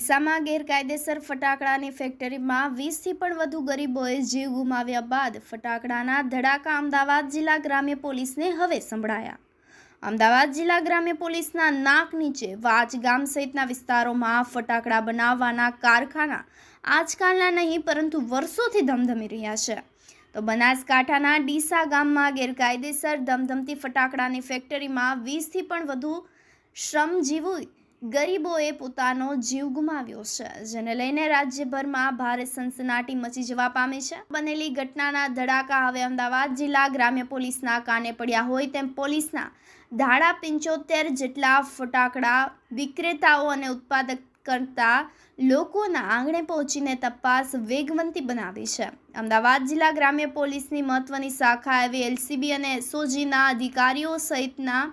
ડીસામાં ગેરકાયદેસર ફટાકડાની ફેક્ટરીમાં વીસથી પણ વધુ ગરીબોએ જીવ ગુમાવ્યા બાદ ફટાકડાના ધડાકા અમદાવાદ જિલ્લા ગ્રામ્ય પોલીસને હવે સંભળાયા. અમદાવાદ જિલ્લા ગ્રામ્ય પોલીસના નાક નીચે વાચ ગામ સહિતના વિસ્તારોમાં ફટાકડા બનાવવાના કારખાના આજકાલના નહીં, પરંતુ વર્ષોથી ધમધમી રહ્યા છે. તો બનાસકાંઠાના ડીસા ગામમાં ગેરકાયદેસર ધમધમતી ફટાકડાની ફેક્ટરીમાં વીસથી પણ વધુ શ્રમજીવી ગરીબોએ પોતાનો જીવ ગુમાવ્યો છે, જેને લઈને રાજ્યભરમાં ભારે સનસનાટી મચી જવા પામી છે. બનેલી ઘટનાના ધડાકા હવે અમદાવાદ જિલ્લા ગ્રામ્ય પોલીસના કાને પડ્યા હોય તેમ પોલીસના ધાડા પંચોતેર જેટલા ફટાકડા વિક્રેતાઓ અને ઉત્પાદક કરતા લોકોના આંગણે પહોંચીને તપાસ વેગવંતી બનાવી છે. અમદાવાદ જિલ્લા ગ્રામ્ય પોલીસની મહત્વની શાખા એવી એલસીબી અને એસઓજીના અધિકારીઓ સહિતના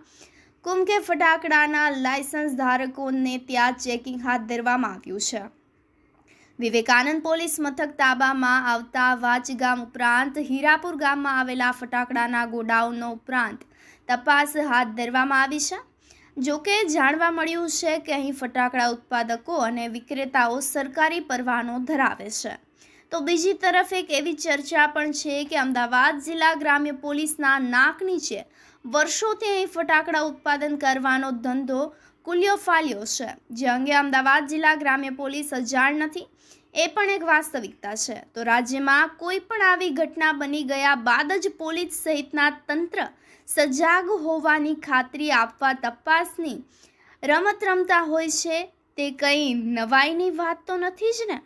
કુમકે ફટાકડાના લાયસન્સ ધારકોને ત્યાં ચેકિંગ હાથ ધરવામાં આવ્યું છે. વિવેકાનંદ પોલીસ મથક તાબામાં આવતા વાચ ગામ ઉપરાંત હીરાપુર ગામમાં આવેલા ફટાકડાના ગોડાઉનો ઉપરાંત તપાસ હાથ ધરવામાં આવી છે. જોકે જાણવા મળ્યું છે કે અહીં ફટાકડા ઉત્પાદકો અને વિક્રેતાઓ સરકારી પરવાનો ધરાવે છે. તો બીજી તરફ એક એવી ચર્ચા પણ છે કે અમદાવાદ જિલ્લા ગ્રામ્ય પોલીસના નાક નીચે વર્ષોથી અહીં ફટાકડા ઉત્પાદન કરવાનો ધંધો કુલ્યો ફાલ્યો છે. જે અંગે અમદાવાદ જિલ્લા ગ્રામ્ય પોલીસ અજાણ નથી, એ પણ એક વાસ્તવિકતા છે. તો રાજ્યમાં કોઈ પણ આવી ઘટના બની ગયા બાદ જ પોલીસ સહિતના તંત્ર સજાગ હોવાની ખાતરી આપવા તપાસની રમત રમતા હોય છે, તે કંઈ નવાઈની વાત તો નથી જ ને?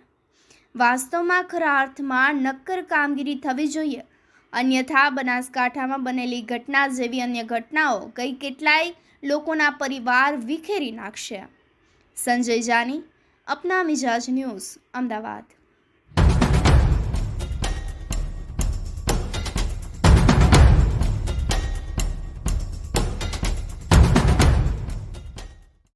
વાસ્તવમાં ખરા અર્થમાં નક્કર કામગીરી થવી જોઈએ. અન્યથા બનાસકાંઠામાં બનેલી ઘટના જેવી અન્ય ઘટનાઓ કઈ કેટલાય લોકોના પરિવાર વિખેરી નાખશે. સંજય જાની, અપના મિજાજ ન્યૂઝ, અમદાવાદ.